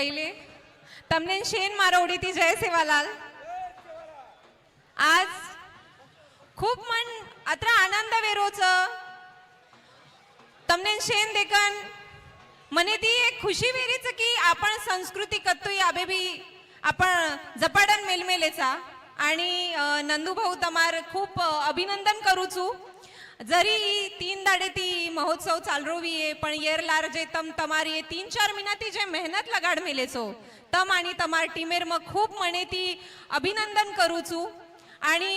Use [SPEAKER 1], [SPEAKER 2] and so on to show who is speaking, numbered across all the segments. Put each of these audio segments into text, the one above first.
[SPEAKER 1] पहिले? तमने शेन मारवडी ती जय सेवालाल. आज खूप मन अत्र आनंद वेरोच. तमनेन शेन देखन मने ती एक खुशी वेरीच की आपण संस्कृती कत्तुई आबेबी आपण झपाटन मेलमेलेचा. आणि नंदूभाऊ तमार खूप अभिनंदन करूचू. जरी तीन दाडे ती महोत्सव મહોત્સવ ચાલરોવીએ પણ યેરલાર तम तमारी તમારી तीन चार ચાર મહિનાથી जे मेहनत लगाड मेले सो तम आणि टीमेर ટીમેરમાં ખૂબ મને ती अभिनंदन करू છું आणि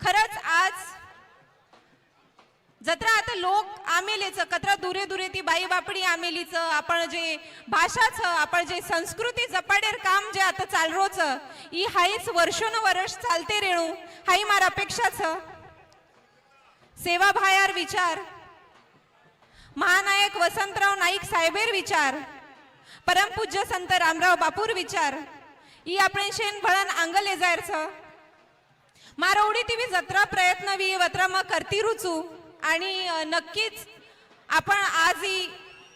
[SPEAKER 1] खरंच आज जत्रा आता लोक आमेलेचं कतरा दुरे दुरे ती बाई बापडी आमेलीचं आपण जे भाषाचं आपण जे संस्कृती जपाडेर काम जे आता चालरोचं ई हाईच वर्षोन वर्ष चालते रेणू हाई मार अपेक्षाचं सेवा भायार विचार. महानायक वसंतराव नाईक साहेबेर विचार परमपूज्य संत रामराव बापूर विचार ही आपण शेन भळन अंगले जायरच. मारोवडी ती जत्रा प्रयत्न वी वत्रा मग करती रुचू आणि नक्कीच आपण आज ही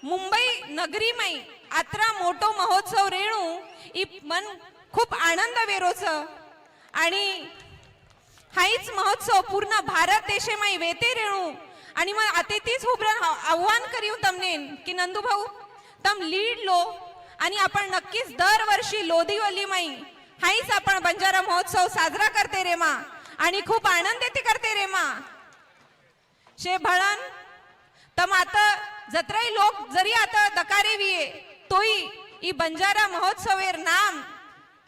[SPEAKER 1] मुंबई नगरीमय आत्रा मोठो महोत्सव रेणू ई मन खूप आनंद वेरोच. आणि हाईच महोत्सव पूर्ण भारत देशेमय वेते रेणू आणि मग आता तीच उभरण आव्हान करीव तमने की नंदू भाऊ तम लीड लो आणि आपण नक्कीच दरवर्षी लोधिवलीमाई हाईच आपण बंजारा महोत्सव साजरा करते रे मा. आणि खूप आनंद येते करते रे मा. शे भळन तम आता जत्राई लोक जरी आता दकारे विये तोही ई बंजारा महोत्सवेर नाम.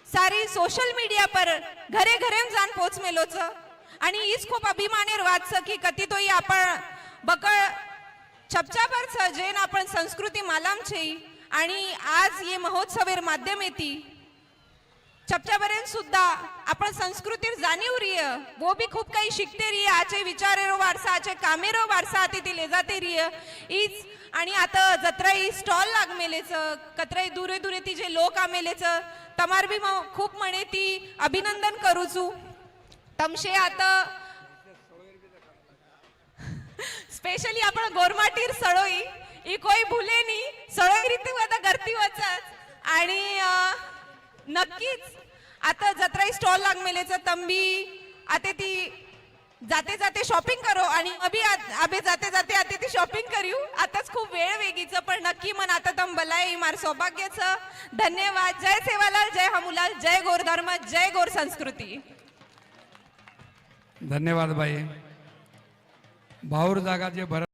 [SPEAKER 1] सारी सोशल मीडिया पर घरे घरे जाण पोच मेलोचं आणि हीच खूप अभिमानेर वाचस की कधी तोही आपण बकळ छपच्यावरच जेन आपण संस्कृती मालाम छे. आणि आज ये महोत्सवेर माध्यम येती छपच्यापर्यंत सुद्धा आपण संस्कृतीर जाणीव रिय. वो भी खूप काही शिकते रिय. आचे विचारेरो वारसा आचे कामेरो वारसा आते ते ले जाते रिय. हीच आणि आता जत्राई स्टॉल लाग मेलेच कत्राई दुरे दुरे ती जे लोक आमेलेच. तमार बी खूप म्हणे ती अभिनंदन करूचू. तमशे आता स्पेशली आपण गोरमाटीर सळोई ही कोई भुले नी सळोई रीती आता गर्ती वचत. आणि नक्कीच आता जत्राई स्टॉल लाग मेलेच तंबी आता ती जाते जाते शॉपिंग करो आणि अभी अभे जाते जाते आता ती शॉपिंग करू आताच खूप वेळ वेगीच पण नक्की मन आता तम बलाय मार सौभाग्याचं. धन्यवाद. जय सेवालाल जय हमूलाल जय गोरधर्म जय गोर संस्कृती.
[SPEAKER 2] धन्यवाद बाई भाऊर जागा जे भरत